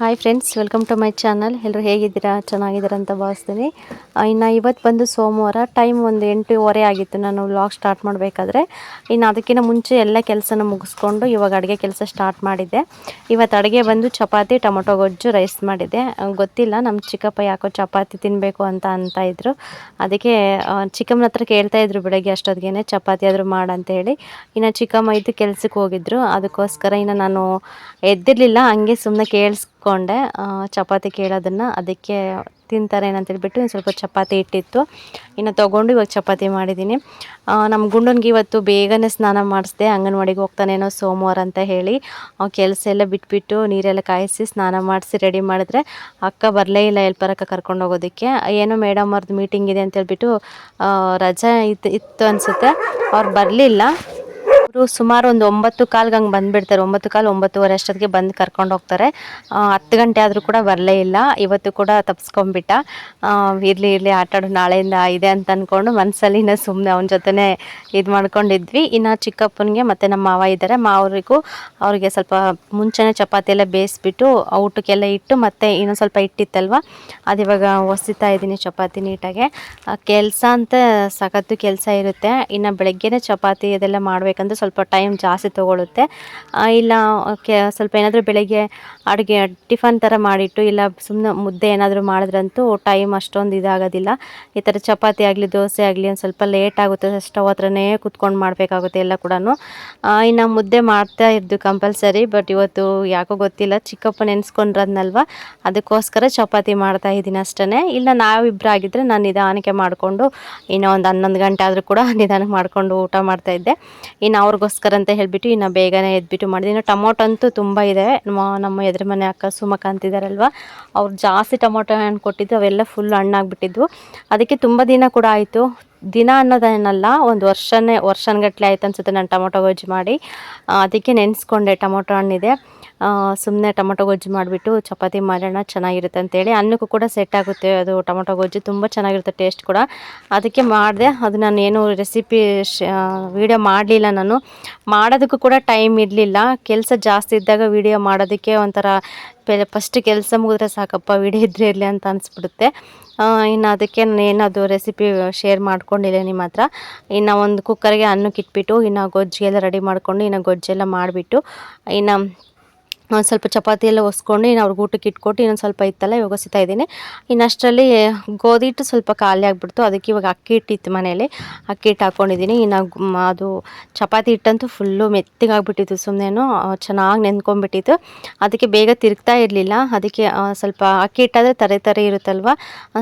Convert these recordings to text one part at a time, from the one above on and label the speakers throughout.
Speaker 1: Hi friends welcome to my channel ಎಲ್ಲರೂ ಹೇಗಿದ್ದೀರಾ? ಚೆನ್ನಾಗಿದ್ದೀರಾ ಅಂತ ಭಾವಿಸ್ತೀನಿ. ಇನ್ನು ಇವತ್ತು ಬಂದು ಸೋಮವಾರ ಟೈಮ್ ಒಂದು ಎಂಟೂವರೆ ಆಗಿತ್ತು. ನಾನು ವ್ಲಾಗ್ ಸ್ಟಾರ್ಟ್ ಮಾಡಬೇಕಾದ್ರೆ. ಇನ್ನು ಅದಕ್ಕಿಂತ ಮುಂಚೆ ಎಲ್ಲ ಕೆಲಸನ ಮುಗಿಸ್ಕೊಂಡು ಇವಾಗ ಅಡುಗೆ ಕೆಲಸ ಸ್ಟಾರ್ಟ್ ಮಾಡಿದ್ದೆ. ಇವತ್ತು ಅಡುಗೆ ಬಂದು ಚಪಾತಿ, ಟೊಮೊಟೊ, ಗೊಜ್ಜು ರೈಸ್ ಮಾಡಿದ್ದೆ. ಗೊತ್ತಿಲ್ಲ ನಮ್ಮ ಚಿಕ್ಕಪ್ಪ ಯಾಕೋ ಚಪಾತಿ ತಿನ್ನಬೇಕು ಅಂತ ಅಂತ ಇದ್ರು. ಅದಕ್ಕೆ ಚಿಕ್ಕಮ್ಮನ ಹತ್ರ ಕೇಳ್ತಾ ಇದ್ರು ಬೆಳಗ್ಗೆ ಅಷ್ಟೊತ್ತಿಗೆ ಚಪಾತಿ ಆದರೂ ಹೇಳಿ. ಇನ್ನು ಚಿಕ್ಕಮ್ಮ ಇದ್ದು ಕೆಲಸಕ್ಕೆ ಹೋಗಿದ್ರು. ಅದಕ್ಕೋಸ್ಕರ ಇನ್ನು ನಾನು ಎದ್ದಿರಲಿಲ್ಲ. ಹಂಗೆ ಸುಮ್ಮನೆ ಕೇಳಿಸ್ಕೊಂಡೆ ಆ, ಚಪಾತಿ ಕೇಳೋದನ್ನು ಅದಕ್ಕೆ ತಿಂತಾರೆ ಅಂತ ಇನ್ನು ಸ್ವಲ್ಪ ಚಪಾತಿ ಇಟ್ಟಿತ್ತು. ಇನ್ನು ತೊಗೊಂಡು ಇವಾಗ ಚಪಾತಿ ಮಾಡಿದ್ದೀನಿ ನಮ್ಮ ಗುಂಡನ್ಗೆ ಇವತ್ತು ಬೇಗನೆ ಸ್ನಾನ ಮಾಡಿಸ್ದೆ. ಅಂಗನವಾಡಿಗೆ ಹೋಗ್ತಾನೇನೋ ಸೋಮವಾರ ಅಂತ ಹೇಳಿ. ಕೆಲಸ ಎಲ್ಲ ಬಿಟ್ಬಿಟ್ಟು ನೀರೆಲ್ಲ ಕಾಯಿಸಿ ಸ್ನಾನ ಮಾಡಿಸಿ ರೆಡಿ ಮಾಡಿದ್ರೆ ಅಕ್ಕ ಬರಲೇ ಇಲ್ಲ ಎಲ್ಪರಕ್ಕ ಕರ್ಕೊಂಡು ಹೋಗೋದಕ್ಕೆ. ಏನೋ ಮೇಡಮ್ ಅವ್ರದ್ದು ಮೀಟಿಂಗ್ ಇದೆ ಅಂತ ರಜಾ ಆ, ರಜೆ ಇತ್ತು ಇತ್ತು ಅನಿಸುತ್ತೆ. ಅವ್ರು ಬರಲಿಲ್ಲ. ಅವರು ಸುಮಾರು ಒಂದು ಒಂಬತ್ತು ಕಾಲ್ಗೆ ಹಂಗೆ ಬಂದುಬಿಡ್ತಾರೆ. ಒಂಬತ್ತು ಕಾಲು ಒಂಬತ್ತುವರೆ ಅಷ್ಟೊತ್ತಿಗೆ ಬಂದು ಕರ್ಕೊಂಡು ಹೋಗ್ತಾರೆ. ಹತ್ತು ಗಂಟೆ ಆದರೂ ಕೂಡ ಬರಲೇ ಇಲ್ಲ. ಇವತ್ತು ಕೂಡ ತಪ್ಸ್ಕೊಂಬಿಟ್ಟ ಇರಲಿ ಇರಲಿ ಆಟಾಡು ನಾಳೆಯಿಂದ ಇದೆ ಅಂತ ಅಂದ್ಕೊಂಡು ಮನಸ್ಸಲ್ಲಿ ಇನ್ನೂ ಸುಮ್ಮನೆ ಅವನ ಜೊತೆನೇ ಇದು ಮಾಡ್ಕೊಂಡಿದ್ವಿ. ಇನ್ನು ಚಿಕ್ಕಪ್ಪನಿಗೆ ಮತ್ತು ನಮ್ಮ ಮಾವ ಇದ್ದಾರೆ ಮಾವರಿಗೂ ಅವರಿಗೆ ಸ್ವಲ್ಪ ಮುಂಚೆನೇ ಚಪಾತಿ ಎಲ್ಲ ಬೇಯಿಸ್ಬಿಟ್ಟು ಊಟಕ್ಕೆಲ್ಲ ಇಟ್ಟು ಮತ್ತು ಇನ್ನೂ ಸ್ವಲ್ಪ ಇಟ್ಟಿತ್ತಲ್ವ? ಅದಿವಾಗ ಒಸಿತಾ ಇದ್ದೀನಿ ಚಪಾತಿ ನೀಟಾಗೆ. ಕೆಲಸ ಅಂತ ಸಖತ್ತು ಕೆಲಸ ಇರುತ್ತೆ. ಇನ್ನು ಬೆಳಗ್ಗೆನೇ ಚಪಾತಿ ಇದೆಲ್ಲ ಮಾಡಬೇಕಂದ್ರೆ ಸ್ವಲ್ಪ ಟೈಮ್ ಜಾಸ್ತಿ ತೊಗೊಳುತ್ತೆ. ಇಲ್ಲ ಕೆ ಸ್ವಲ್ಪ ಏನಾದರೂ ಬೆಳಗ್ಗೆ ಅಡುಗೆ, ಟಿಫನ್ ಥರ ಮಾಡಿಟ್ಟು, ಇಲ್ಲ ಸುಮ್ಮನೆ ಮುದ್ದೆ ಏನಾದರೂ ಮಾಡಿದ್ರಂತೂ ಟೈಮ್ ಅಷ್ಟೊಂದು ಇದಾಗೋದಿಲ್ಲ. ಈ ಥರ ಚಪಾತಿ ಆಗಲಿ, ದೋಸೆ ಆಗಲಿ ಒಂದು ಸ್ವಲ್ಪ ಲೇಟ್ ಆಗುತ್ತೆ. ಸ್ಟವ್ ಹತ್ರನೇ ಕುತ್ಕೊಂಡು ಮಾಡಬೇಕಾಗುತ್ತೆ ಎಲ್ಲ ಕೂಡ ಇನ್ನು ಮುದ್ದೆ ಮಾಡ್ತಾ ಇದ್ದು ಕಂಪಲ್ಸರಿ ಬಟ್ ಇವತ್ತು ಯಾಕೋ ಗೊತ್ತಿಲ್ಲ ಚಿಕ್ಕಪ್ಪ ನೆನೆಸ್ಕೊಂಡ್ರದ್ನಲ್ವ ಅದಕ್ಕೋಸ್ಕರ ಚಪಾತಿ ಮಾಡ್ತಾ ಇದ್ದೀನಿ ಅಷ್ಟೇ ಇಲ್ಲ ನಾವಿಬ್ಬರು ಆಗಿದ್ದರೆ ನಾನು ನಿಧಾನಕ್ಕೆ ಮಾಡಿಕೊಂಡು, ಇನ್ನೂ ಒಂದು ಹನ್ನೊಂದು ಗಂಟೆ ಆದರೂ ಕೂಡ ನಿಧಾನಕ್ಕೆ ಮಾಡಿಕೊಂಡು ಊಟ ಮಾಡ್ತಾ ಇದ್ದೆ. ಇನ್ನು ಅವ್ರಿಗೋಸ್ಕರ ಅಂತ ಹೇಳಿಬಿಟ್ಟು ಇನ್ನು ಬೇಗನೆ ಎದ್ಬಿಟ್ಟು ಮಾಡಿದೆ. ಇನ್ನು ಟೊಮೊಟೊ ಅಂತೂ ತುಂಬ ಇದೆ. ನಮ್ಮ ಎದುರು ಮನೆ ಅಕ್ಕ ಸುಮಕ ಅಂತಿದ್ದಾರಲ್ವ ಅವ್ರು ಜಾಸ್ತಿ ಟೊಮೊಟೊ ಹಣ್ಣು ಕೊಟ್ಟಿದ್ದು, ಅವೆಲ್ಲ ಫುಲ್ ಹಣ್ಣಾಗ್ಬಿಟ್ಟಿದ್ವು. ಅದಕ್ಕೆ ತುಂಬ ದಿನ ಕೂಡ ಆಯಿತು. ದಿನ ಅನ್ನೋದೇನಲ್ಲ, ಒಂದು ವರ್ಷನೇ ವರ್ಷನ್ಗಟ್ಲೆ ಆಯ್ತು ಅನ್ಸುತ್ತೆ ನಾನು ಟೊಮೊಟೊ ಗೊಜ್ಜು ಮಾಡಿ. ಅದಕ್ಕೆ ನೆನೆಸ್ಕೊಂಡೆ ಟೊಮೊಟೊ ಹಣ್ಣಿದೆ. ಸುಮ್ಮನೆ ಟೊಮೊಟೊ ಗೊಜ್ಜು ಮಾಡಿಬಿಟ್ಟು ಚಪಾತಿ ಮಾಡೋಣ ಚೆನ್ನಾಗಿರುತ್ತೆ ಅಂತೇಳಿ. ಅನ್ನಕ್ಕೂ ಕೂಡ ಸೆಟ್ ಆಗುತ್ತೆ ಅದು ಟೊಮೊಟೊ ಗೊಜ್ಜು, ತುಂಬ ಚೆನ್ನಾಗಿರುತ್ತೆ ಟೇಸ್ಟ್ ಕೂಡ. ಅದಕ್ಕೆ ಮಾಡಿದೆ, ಅದು ನಾನು ಏನು ರೆಸಿಪಿ ವಿಡಿಯೋ ಮಾಡಲಿಲ್ಲ ನಾನು. ಮಾಡೋದಕ್ಕೂ ಕೂಡ ಟೈಮ್ ಇರಲಿಲ್ಲ. ಕೆಲಸ ಜಾಸ್ತಿ ಇದ್ದಾಗ ವಿಡಿಯೋ ಮಾಡೋದಕ್ಕೆ ಒಂಥರ ಫಸ್ಟ್ ಕೆಲಸ ಮುಗಿದ್ರೆ ಸಾಕಪ್ಪ ವಿಡಿಯೋ ಇದ್ರೆ ಇರಲಿ ಅಂತ ಅನಿಸ್ಬಿಡುತ್ತೆ. ಇನ್ನು ಅದಕ್ಕೆ ನಾನು ಏನಾದರೂ ರೆಸಿಪಿ ಶೇರ್ ಮಾಡ್ಕೊಂಡಿಲ್ಲ ನಿಮ್ಮ ಹತ್ರ. ಇನ್ನು ಒಂದು ಕುಕ್ಕರ್ಗೆ ಅನ್ನಕ್ಕೆ ಇಟ್ಬಿಟ್ಟು ಇನ್ನು ಗೊಜ್ಜಿಗೆಲ್ಲ ರೆಡಿ ಮಾಡ್ಕೊಂಡು, ಇನ್ನು ಗೊಜ್ಜೆಲ್ಲ ಮಾಡಿಬಿಟ್ಟು, ಇನ್ನು ಒಂದು ಸ್ವಲ್ಪ ಚಪಾತಿ ಎಲ್ಲ ಒಸ್ಕೊಂಡು ಇನ್ನು ಅವ್ರಿಗೆ ಊಟಕ್ಕೆ ಇಟ್ಕೊಟ್ಟು ಇನ್ನೊಂದು ಸ್ವಲ್ಪ ಇತ್ತಲ್ಲ ಇವಾಗ ಒಸಿತಾ ಇದ್ದೀನಿ. ಇನ್ನು ಅಷ್ಟರಲ್ಲಿ ಗೋಧಿ ಹಿಟ್ಟು ಸ್ವಲ್ಪ ಖಾಲಿ ಆಗಿಬಿಡ್ತು. ಅದಕ್ಕೆ ಇವಾಗ ಅಕ್ಕಿ ಹಿಟ್ಟಿತ್ತು ಮನೇಲಿ ಅಕ್ಕಿ ಹಿಟ್ಟು ಹಾಕ್ಕೊಂಡಿದ್ದೀನಿ ಇನ್ನು ಅದು ಚಪಾತಿ ಹಿಟ್ಟಂತೂ ಫುಲ್ಲು ಮೆತ್ತಗಾಗ್ಬಿಟ್ಟಿತ್ತು ಸುಮ್ಮನೆನೂ ಚೆನ್ನಾಗಿ ನೆನ್ಕೊಂಡ್ಬಿಟ್ಟಿತ್ತು ಅದಕ್ಕೆ ಬೇಗ ತಿರುಗ್ತಾ ಇರಲಿಲ್ಲ. ಅದಕ್ಕೆ ಸ್ವಲ್ಪ ಅಕ್ಕಿ ಹಿಟ್ಟಾದರೆ ತರೆ ತರೆ ಇರುತ್ತಲ್ವ?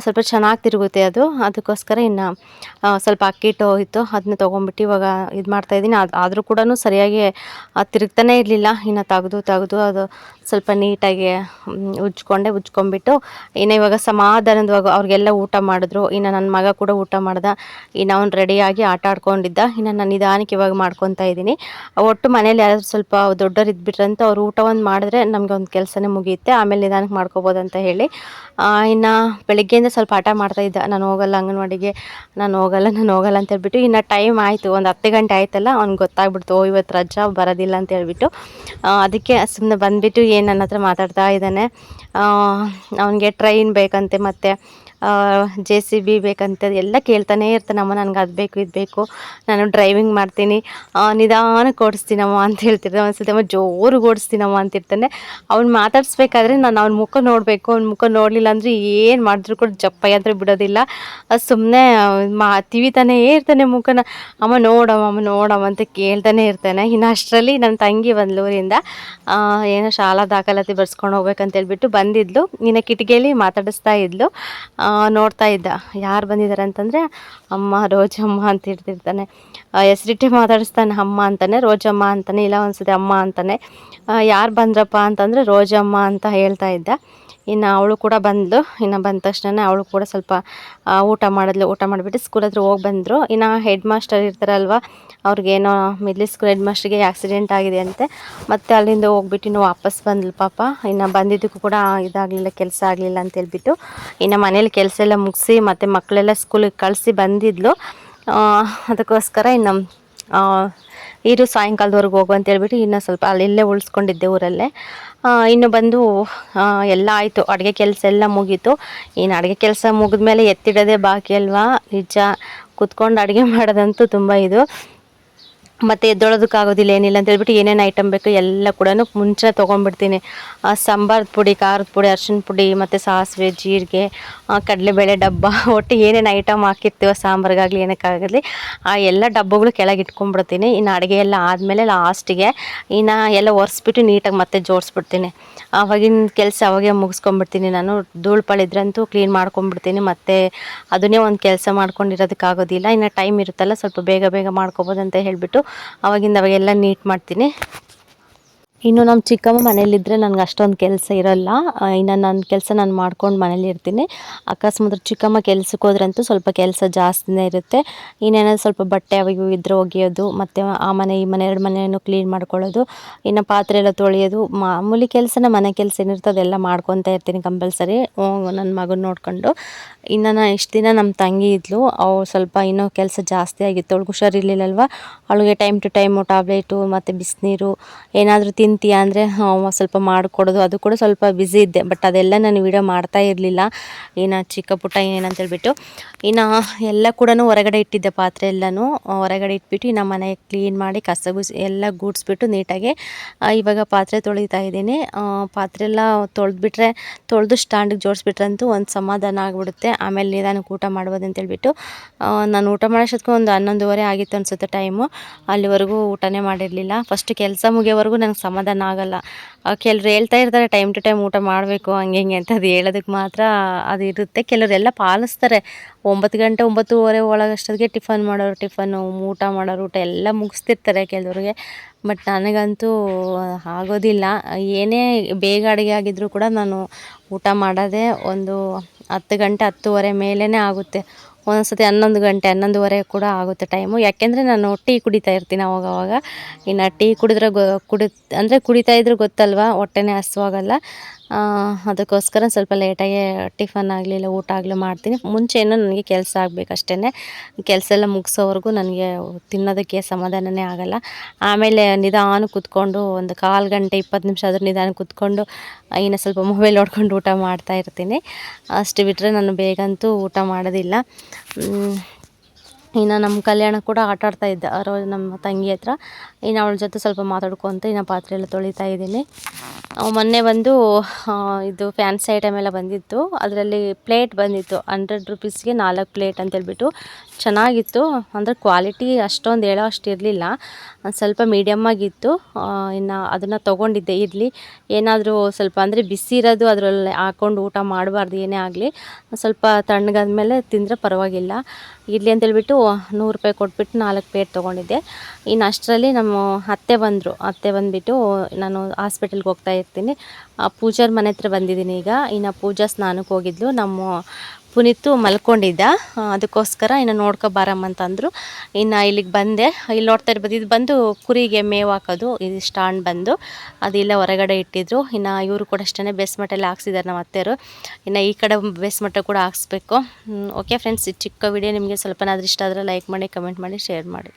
Speaker 1: ಸ್ವಲ್ಪ ಚೆನ್ನಾಗಿ ತಿರುಗುತ್ತೆ ಅದು. ಅದಕ್ಕೋಸ್ಕರ ಇನ್ನು ಸ್ವಲ್ಪ ಅಕ್ಕಿ ಹಿಟ್ಟು ಹೋಯಿತು ಅದನ್ನ ತೊಗೊಂಬಿಟ್ಟು ಇವಾಗ ಇದು ಮಾಡ್ತಾಯಿದ್ದೀನಿ ಅದು ಆದರೂ ಕೂಡ ಸರಿಯಾಗಿ ತಿರುಗ್ತಾನೇ ಇರಲಿಲ್ಲ. ಇನ್ನು ತೆಗೆದು ತೆಗೆದು ಅದು ಸ್ವಲ್ಪ ನೀಟಾಗಿ ಉಜ್ಕೊಂಡೆ, ಉಜ್ಕೊಂಡ್ಬಿಟ್ಟು, ಇನ್ನು ಇವಾಗ ಸಮಾಧಾನದವಾಗ ಅವ್ರಿಗೆಲ್ಲ ಊಟ ಮಾಡಿದ್ರು. ಇನ್ನು ನನ್ನ ಮಗ ಕೂಡ ಊಟ ಮಾಡ್ದೆ. ಇನ್ನು ಅವ್ನು ರೆಡಿಯಾಗಿ ಆಟ ಆಡ್ಕೊಂಡಿದ್ದ. ಇನ್ನು ನಾನು ನಿಧಾನಕ್ಕೆ ಇವಾಗ ಮಾಡ್ಕೊತಾ ಇದ್ದೀನಿ. ಒಟ್ಟು ಮನೇಲಿ ಯಾರಾದ್ರು ಸ್ವಲ್ಪ ದೊಡ್ಡವ್ರು ಇದ್ಬಿಟ್ರಂತ ಅವ್ರು ಊಟ ಒಂದು ಮಾಡಿದ್ರೆ ನಮಗೆ ಒಂದು ಕೆಲಸನೇ ಮುಗಿಯುತ್ತೆ. ಆಮೇಲೆ ನಿಧಾನಕ್ಕೆ ಮಾಡ್ಕೋಬೋದು ಅಂತ ಹೇಳಿ. ಇನ್ನು ಬೆಳಗ್ಗೆಯಿಂದ ಸ್ವಲ್ಪ ಆಟ ಮಾಡ್ತಾ ಇದ್ದ. ನಾನು ಹೋಗಲ್ಲ ಅಂಗನವಾಡಿಗೆ. ನಾನು ಹೋಗಲ್ಲ ನಾನು ಹೋಗಲ್ಲ ಅಂತ ಹೇಳ್ಬಿಟ್ಟು ಇನ್ನು ಟೈಮ್ ಆಯಿತು. ಒಂದು ಹತ್ತು ಗಂಟೆ ಆಯ್ತಲ್ಲ, ಅವ್ನಿಗೆ ಗೊತ್ತಾಗ್ಬಿಡ್ತು, ಓ ಇವತ್ತು ರಜಾ, ಬರೋದಿಲ್ಲ ಅಂತ ಹೇಳ್ಬಿಟ್ಟು. ಅದಕ್ಕೆ ಸುಮ್ಮನೆ ಬಂದುಬಿಟ್ಟು ನನ್ನ ಹತ್ರ ಮಾತಾಡ್ತಾ ಇದ್ದಾನೆ. ಅವನಿಗೆ ಟ್ರೈನ್ ಬೇಕಂತೆ ಮತ್ತು ಜೆ ಸಿ ಬಿ ಬೇಕಂತ, ಎಲ್ಲ ಕೇಳ್ತಾನೆ ಇರ್ತಾನಮ್ಮ ನನಗೆ ಅದು ಬೇಕು, ಇದು ಬೇಕು, ನಾನು ಡ್ರೈವಿಂಗ್ ಮಾಡ್ತೀನಿ ನಿಧಾನಕ್ಕೆ ಓಡಿಸ್ತೀನಮ್ಮ ಅಂತ ಹೇಳ್ತಿರ್ತಾನೆ. ಒಂದ್ಸತಿ ಅಮ್ಮ ಜೋರು ಓಡಿಸ್ತೀನಮ್ಮ ಅಂತಿರ್ತಾನೆ ಅವ್ನು ಮಾತಾಡಿಸ್ಬೇಕಾದ್ರೆ ನಾನು ಅವ್ನ ಮುಖ ನೋಡಬೇಕು, ಅವ್ನ ಮುಖ ನೋಡಲಿಲ್ಲ ಅಂದರೆ ಏನು ಮಾಡಿದ್ರು ಕೂಡ ಜಪ್ಪಯ್ಯ ಅಂದರೆ ಬಿಡೋದಿಲ್ಲ. ಸುಮ್ಮನೆ ಮಾ, ತಿವಿತಾನೇ ಇರ್ತಾನೆ ಮುಖನ. ಅಮ್ಮ, ನೋಡಮ್ಮ ಅಮ್ಮ, ನೋಡಮ್ಮ, ಅಂತ ಕೇಳ್ತಾನೆ ಇರ್ತಾನೆ. ಇನ್ನು ಅಷ್ಟರಲ್ಲಿ ನನ್ನ ತಂಗಿ ಬಂದಲೂರಿಂದ ಏನೋ ಶಾಲಾ ದಾಖಲಾತಿ ಬರ್ಸ್ಕೊಂಡು ಹೋಗ್ಬೇಕಂತ ಹೇಳ್ಬಿಟ್ಟು ಬಂದಿದ್ಲು. ನಿನ್ನೆ ಕಿಟಕಿಯಲ್ಲಿ ಮಾತಾಡಿಸ್ತಾ ಇದ್ಲು. ನೋಡ್ತಾ ಇದ್ದ. ಯಾರು ಬಂದಿದ್ದಾರೆ ಅಂತಂದರೆ ಅಮ್ಮ, ರೋಜಮ್ಮ ಅಂತ ಇರ್ತಿರ್ತಾನೆ ಹೆಸರಿಟ್ಟೆ ಮಾತಾಡಿಸ್ತಾನೆ, ಅಮ್ಮ ಅಂತಾನೆ, ರೋಜಮ್ಮ ಅಂತಾನೆ, ಇಲ್ಲ ಒಂದ್ಸತಿ ಅಮ್ಮ ಅಂತಾನೆ. ಯಾರು ಬಂದ್ರಪ್ಪ ಅಂತಂದರೆ ರೋಜಮ್ಮ ಅಂತ ಹೇಳ್ತಾ ಇದ್ದ. ಇನ್ನು ಅವಳು ಕೂಡ ಬಂದಳು ಇನ್ನು ಬಂದ ತಕ್ಷಣ ಅವಳು ಕೂಡ ಸ್ವಲ್ಪ ಊಟ ಮಾಡಿದ್ಲು. ಊಟ ಮಾಡಿಬಿಟ್ಟು ಸ್ಕೂಲ್ ಹತ್ರ ಹೋಗಿ ಬಂದರು. ಇನ್ನು ಹೆಡ್ ಮಾಸ್ಟರ್ ಇರ್ತಾರಲ್ವ, ಅವ್ರಿಗೇನೋ ಮಿಡ್ಲ್ ಸ್ಕೂಲ್ ಹೆಡ್ ಮಾಸ್ಟ್ರಿಗೆ ಆಕ್ಸಿಡೆಂಟ್ ಆಗಿದೆ ಅಂತೆ. ಮತ್ತು ಅಲ್ಲಿಂದ ಹೋಗ್ಬಿಟ್ಟು ಇನ್ನು ವಾಪಸ್ ಬಂದ್ಲು ಪಾಪ. ಇನ್ನು ಬಂದಿದ್ದಕ್ಕೂ ಕೂಡ ಇದಾಗಲಿಲ್ಲ, ಕೆಲಸ ಆಗಲಿಲ್ಲ ಅಂತ ಹೇಳ್ಬಿಟ್ಟು. ಇನ್ನು ಮನೇಲಿ ಕೆಲಸ ಎಲ್ಲ ಮುಗಿಸಿ ಮತ್ತು ಮಕ್ಕಳೆಲ್ಲ ಸ್ಕೂಲಿಗೆ ಕಳಿಸಿ ಬಂದಿದ್ಲು. ಅದಕ್ಕೋಸ್ಕರ ಇನ್ನು ಇರು ಸಾಯಂಕಾಲದವರೆಗೂ ಹೋಗು ಅಂತ ಹೇಳ್ಬಿಟ್ಟು ಇನ್ನೂ ಸ್ವಲ್ಪ ಅಲ್ಲಿಲ್ಲೇ ಉಳಿಸ್ಕೊಂಡಿದ್ದೆ ಊರಲ್ಲೇ. ಇನ್ನು ಬಂದು ಎಲ್ಲ ಆಯಿತು. ಅಡುಗೆ ಕೆಲಸ ಎಲ್ಲ ಮುಗೀತು. ಇನ್ನು ಅಡುಗೆ ಕೆಲಸ ಮುಗಿದ್ಮೇಲೆ ಎತ್ತಿಡೋದೇ ಬಾಕಿ ಅಲ್ವಾ? ನಿಜ. ಕುತ್ಕೊಂಡು ಅಡುಗೆ ಮಾಡೋದಂತೂ ತುಂಬ ಇದು. ಮತ್ತು ಎದ್ದೊಳೋದಕ್ಕಾಗೋದಿಲ್ಲ, ಏನಿಲ್ಲ ಅಂತ ಹೇಳ್ಬಿಟ್ಟು ಏನೇನು ಐಟಮ್ ಬೇಕು ಎಲ್ಲ ಕೂಡ ಮುಂಚೆ ತೊಗೊಂಡ್ಬಿಡ್ತೀನಿ. ಸಾಂಬಾರದ ಪುಡಿ, ಖಾರದ ಪುಡಿ, ಅರ್ಶಿನ ಪುಡಿ, ಮತ್ತು ಸಾಸಿವೆ, ಜೀರಿಗೆ ಕಡಲೆಬೇಳೆ ಡಬ್ಬ, ಒಟ್ಟು ಏನೇನು ಐಟಮ್ ಹಾಕಿರ್ತೀವೋ ಸಾಂಬಾರಿಗಾಗಲಿ, ಏನಕ್ಕಾಗಲಿ, ಆ ಎಲ್ಲ ಡಬ್ಬಗಳು ಕೆಳಗೆ ಇಟ್ಕೊಂಡ್ಬಿಡ್ತೀನಿ. ಇನ್ನು ಅಡುಗೆ ಎಲ್ಲ ಆದಮೇಲೆ ಲಾಸ್ಟಿಗೆ ಇನ್ನು ಎಲ್ಲ ಒರೆಸ್ಬಿಟ್ಟು ನೀಟಾಗಿ ಮತ್ತೆ ಜೋಡಿಸ್ಬಿಡ್ತೀನಿ. ಆವಾಗಿನ ಕೆಲಸ ಅವಾಗೆ ಮುಗಿಸ್ಕೊಂಡ್ಬಿಡ್ತೀನಿ ನಾನು. ಧೂಳು ಪಾಳಿದ್ರಂತೂ ಕ್ಲೀನ್ ಮಾಡ್ಕೊಂಡ್ಬಿಡ್ತೀನಿ, ಮತ್ತು ಅದನ್ನೇ ಒಂದು ಕೆಲಸ ಮಾಡ್ಕೊಂಡಿರೋದಕ್ಕಾಗೋದಿಲ್ಲ. ಇನ್ನು ಟೈಮ್ ಇರುತ್ತಲ್ಲ, ಸ್ವಲ್ಪ ಬೇಗ ಬೇಗ ಮಾಡ್ಕೊಬೋದು ಅಂತ ಹೇಳಿಬಿಟ್ಟು ಅವಾಗಿಂದ ಅವಾಗೆಲ್ಲ ನೀಟ್ ಮಾಡ್ತೀನಿ. ಇನ್ನು ನಮ್ಮ ಚಿಕ್ಕಮ್ಮ ಮನೇಲಿದ್ದರೆ ನನಗೆ ಅಷ್ಟೊಂದು ಕೆಲಸ ಇರೋಲ್ಲ. ಇನ್ನು ನನ್ನ ಕೆಲಸ ನಾನು ಮಾಡ್ಕೊಂಡು ಮನೇಲಿ ಇರ್ತೀನಿ. ಅಕಸ್ಮಾತ್ ಚಿಕ್ಕಮ್ಮ ಕೆಲ್ಸಕ್ಕೆ ಹೋದ್ರಂತೂ ಸ್ವಲ್ಪ ಕೆಲಸ ಜಾಸ್ತಿನೇ ಇರುತ್ತೆ. ಇನ್ನೇನಾದ್ರು ಸ್ವಲ್ಪ ಬಟ್ಟೆ ಅವು ಇವು ಇದ್ರೆ ಒಗೆಯೋದು, ಮತ್ತು ಆ ಮನೆ ಈ ಮನೆ ಎರಡು ಮನೆಯನ್ನು ಕ್ಲೀನ್ ಮಾಡ್ಕೊಳ್ಳೋದು, ಇನ್ನು ಪಾತ್ರೆ ಎಲ್ಲ ತೊಳೆಯೋದು, ಮಾಮೂಲಿ ಕೆಲಸನ ಮನೆ ಕೆಲಸ ಏನಿರ್ತದೆ ಅದೆಲ್ಲ ಮಾಡ್ಕೊತಾ ಇರ್ತೀನಿ ಕಂಪಲ್ಸರಿ. ನನ್ನ ಮಗನ ನೋಡಿಕೊಂಡು. ಇನ್ನು ನಾನು ಇಷ್ಟು ದಿನ ನಮ್ಮ ತಂಗಿ ಇದ್ಲು. ಅವಳು ಸ್ವಲ್ಪ ಇನ್ನೂ ಕೆಲಸ ಜಾಸ್ತಿ ಆಗಿತ್ತು. ಅವಳಿಗೆ ಹುಷಾರಿರಲಿಲ್ಲಲ್ವ? ಅವಳಿಗೆ ಟೈಮ್ ಟು ಟೈಮು, ಟ್ಯಾಬ್ಲೆಟು, ಮತ್ತು ಬಿಸಿನೀರು, ಏನಾದರೂ ತಿಂತೀಯ ಅಂದರೆ ಸ್ವಲ್ಪ ಮಾಡಿಕೊಡೋದು, ಅದು ಕೂಡ ಸ್ವಲ್ಪ ಬ್ಯುಸಿ ಇದ್ದೆ. ಬಟ್ ಅದೆಲ್ಲ ನಾನು ವೀಡಿಯೋ ಮಾಡ್ತಾ ಇರಲಿಲ್ಲ. ಇನ್ನು ಚಿಕ್ಕ ಪುಟ್ಟ ಏನಂತ ಹೇಳ್ಬಿಟ್ಟು ಇನ್ನು ಎಲ್ಲ ಕೂಡ ಹೊರಗಡೆ ಇಟ್ಟಿದ್ದೆ ಪಾತ್ರೆ ಎಲ್ಲನೂ. ಹೊರಗಡೆ ಇಟ್ಬಿಟ್ಟು ಇನ್ನು ಮನೆ ಕ್ಲೀನ್ ಮಾಡಿ ಕಸ ಗುಸಿ ಎಲ್ಲ ಗೂಡಿಸ್ಬಿಟ್ಟು ನೀಟಾಗಿ ಇವಾಗ ಪಾತ್ರೆ ತೊಳಿತಾ ಇದ್ದೀನಿ. ಪಾತ್ರೆ ಎಲ್ಲ ತೊಳೆದ್ಬಿಟ್ರೆ, ತೊಳೆದು ಸ್ಟ್ಯಾಂಡಿಗೆ ಜೋಡಿಸ್ಬಿಟ್ರಂತೂ ಒಂದು ಸಮಾಧಾನ ಆಗಿಬಿಡುತ್ತೆ. ಆಮೇಲೆ ನಿಧಾನಕ್ಕೆ ಊಟ ಮಾಡ್ಬೋದು ಅಂತೇಳ್ಬಿಟ್ಟು ನಾನು ಊಟ ಮಾಡೋಷ್ಟೊತ್ತಿಗೆ ಒಂದು ಹನ್ನೊಂದುವರೆ ಆಗಿತ್ತು ಅನಿಸುತ್ತೆ ಟೈಮು ಅಲ್ಲಿವರೆಗೂ ಊಟನೇ ಮಾಡಿರಲಿಲ್ಲ. ಫಸ್ಟ್ ಕೆಲಸ ಮುಗಿಯೋವರೆಗೂ ನನಗೆ ಸಮಾಧಾನ ಆಗಲ್ಲ. ಕೆಲವ್ರು ಹೇಳ್ತಾ ಇರ್ತಾರೆ ಟೈಮ್ ಟು ಟೈಮ್ ಊಟ ಮಾಡಬೇಕು, ಹಂಗೆ ಹಿಂಗೆ ಅಂತ. ಅದು ಹೇಳೋದಕ್ಕೆ ಮಾತ್ರ ಅದು ಇರುತ್ತೆ. ಕೆಲವರೆಲ್ಲ ಪಾಲಿಸ್ತಾರೆ. ಒಂಬತ್ತು ಗಂಟೆ, ಒಂಬತ್ತುವರೆ ಒಳಗಷ್ಟೊತ್ತಿಗೆ ಟಿಫನ್ ಮಾಡೋರು ಟಿಫನ್ನು ಊಟ ಮಾಡೋರು ಊಟ ಎಲ್ಲ ಮುಗಿಸ್ತಿರ್ತಾರೆ ಕೆಲವ್ರಿಗೆ. ಬಟ್ ನನಗಂತೂ ಆಗೋದಿಲ್ಲ. ಏನೇ ಬೇಗ ಅಡುಗೆ ಆಗಿದ್ರೂ ಕೂಡ ನಾನು ಊಟ ಮಾಡೋದೇ ಒಂದು ಹತ್ತು ಗಂಟೆ ಹತ್ತುವರೆ ಮೇಲೇ ಆಗುತ್ತೆ. ಒಂದೊಂದ್ಸತಿ ಹನ್ನೊಂದು ಗಂಟೆ, ಹನ್ನೊಂದುವರೆ ಕೂಡ ಆಗುತ್ತೆ ಟೈಮು ಯಾಕೆಂದರೆ ನಾನು ಟೀ ಕುಡಿತಾ ಇರ್ತೀನಿ ಅವಾಗವಾಗ ಇನ್ನು ಟೀ ಕುಡಿದ್ರೆ ಗೊ ಕುಡಿ ಅಂದರೆ ಕುಡಿತಾ ಇದ್ರೆ ಗೊತ್ತಲ್ವ? ಹೊಟ್ಟೆನೇ ಹಸ್ವಾಗಲ್ಲ. ಅದಕ್ಕೋಸ್ಕರ ಸ್ವಲ್ಪ ಲೇಟಾಗಿ ಟಿಫನ್ ಆಗಲಿ ಇಲ್ಲ ಊಟ ಆಗಲಿ ಮಾಡ್ತೀನಿ. ಮುಂಚೆನೂ ನನಗೆ ಕೆಲಸ ಆಗಬೇಕಷ್ಟೇ ಕೆಲಸ ಎಲ್ಲ ಮುಗಿಸೋವರೆಗೂ ನನಗೆ ತಿನ್ನೋದಕ್ಕೆ ಸಮಾಧಾನನೇ ಆಗಲ್ಲ. ಆಮೇಲೆ ನಿಧಾನ ಕೂತ್ಕೊಂಡು ಒಂದು ಕಾಲು ಗಂಟೆ ಇಪ್ಪತ್ತು ನಿಮಿಷ ಆದರೂ ನಿಧಾನ ಕೂತ್ಕೊಂಡು, ಇನ್ನು ಸ್ವಲ್ಪ ಮೊಬೈಲ್ ನೋಡ್ಕೊಂಡು ಊಟ ಮಾಡ್ತಾ ಇರ್ತೀನಿ. ಅಷ್ಟು ಬಿಟ್ಟರೆ ನಾನು ಬೇಗಂತೂ ಊಟ ಮಾಡೋದಿಲ್ಲ. ಇನ್ನು ನಮ್ಮ ಕಲ್ಯಾಣ ಕೂಡ ಆಟ ಆಡ್ತಾ ಇದ್ದ ರೋ ನಮ್ಮ ತಂಗಿ ಹತ್ರ. ಇನ್ನು ಅವಳ ಜೊತೆ ಸ್ವಲ್ಪ ಮಾತಾಡ್ಕೊಂತ ಇನ್ನು ಪಾತ್ರೆ ಎಲ್ಲ ತೊಳಿತಾ ಇದ್ದೀನಿ. ಮೊನ್ನೆ ಬಂದು ಇದು ಫ್ಯಾನ್ಸಿ ಐಟಮ್ ಎಲ್ಲ ಬಂದಿತ್ತು. ಅದರಲ್ಲಿ ಪ್ಲೇಟ್ ಬಂದಿತ್ತು ಹಂಡ್ರೆಡ್ ರುಪೀಸ್ಗೆ ನಾಲ್ಕು ಪ್ಲೇಟ್ ಅಂತೇಳ್ಬಿಟ್ಟು. ಚೆನ್ನಾಗಿತ್ತು, ಅಂದರೆ ಕ್ವಾಲಿಟಿ ಅಷ್ಟೊಂದು ಹೇಳೋ ಅಷ್ಟು ಇರಲಿಲ್ಲ. ಸ್ವಲ್ಪ ಮೀಡಿಯಮ್ಮಾಗಿತ್ತು ಇನ್ನು ಅದನ್ನು ತೊಗೊಂಡಿದ್ದೆ, ಇರಲಿ. ಏನಾದರೂ ಸ್ವಲ್ಪ ಅಂದರೆ ಬಿಸಿ ಇರೋದು ಅದರಲ್ಲಿ ಹಾಕ್ಕೊಂಡು ಊಟ ಮಾಡಬಾರ್ದು, ಏನೇ ಆಗಲಿ. ಸ್ವಲ್ಪ ತಣ್ಣಗಾದ ಮೇಲೆ ತಿಂದರೆ ಪರವಾಗಿಲ್ಲ. ಇರಲಿ ಅಂತೇಳ್ಬಿಟ್ಟು ನೂರು ರೂಪಾಯಿ ಕೊಟ್ಬಿಟ್ಟು ನಾಲ್ಕು ಪ್ಲೇಟ್ ತೊಗೊಂಡಿದ್ದೆ. ಇನ್ನು ಅಷ್ಟರಲ್ಲಿ ನಮ್ಮ ಅತ್ತೆ ಬಂದರು. ಅತ್ತೆ ಬಂದುಬಿಟ್ಟು ನಾನು ಹಾಸ್ಪಿಟಲ್ಗೆ ಹೋಗ್ತಾ ಇರ್ತೀನಿ. ಪೂಜಾರ್ ಮನೆ ಹತ್ರ ಬಂದಿದ್ದೀನಿ ಈಗ. ಇನ್ನು ಪೂಜಾ ಸ್ನಾನಕ್ಕೆ ಹೋಗಿದ್ಲು. ನಮ್ಮ ಪುನೀತು ಮಲ್ಕೊಂಡಿದ್ದ. ಅದಕ್ಕೋಸ್ಕರ ಇನ್ನು ನೋಡ್ಕೊ ಅಂತಂದರು. ಇನ್ನು ಇಲ್ಲಿಗೆ ಬಂದೆ. ಇಲ್ಲಿ ನೋಡ್ತಾ ಇರ್ಬೋದು, ಇದು ಬಂದು ಕುರಿಗೆ ಮೇವು ಹಾಕೋದು, ಇದು ಸ್ಟಾಂಡ್ ಬಂದು. ಅದಿಲ್ಲ ಹೊರಗಡೆ ಇಟ್ಟಿದ್ರು. ಇನ್ನು ಇವರು ಕೂಡ ಅಷ್ಟೇ ಬೇಸ್ಮಟ್ ಎಲ್ಲ ಹಾಕ್ಸಿದ್ದಾರೆ ನಮ್ಮ ಅತ್ತೆಯರು ಇನ್ನು ಈ ಕಡೆ ಬೇಸ್ಮಟ್ಟೆ ಕೂಡ ಹಾಕ್ಸ್ಬೇಕು. ಓಕೆ ಫ್ರೆಂಡ್ಸ್, ಈ ಚಿಕ್ಕ ವಿಡಿಯೋ ನಿಮಗೆ ಸ್ವಲ್ಪನಾದ್ರೂ ಇಷ್ಟ ಆದರೆ ಲೈಕ್ ಮಾಡಿ, ಕಮೆಂಟ್ ಮಾಡಿ, ಶೇರ್ ಮಾಡಿ.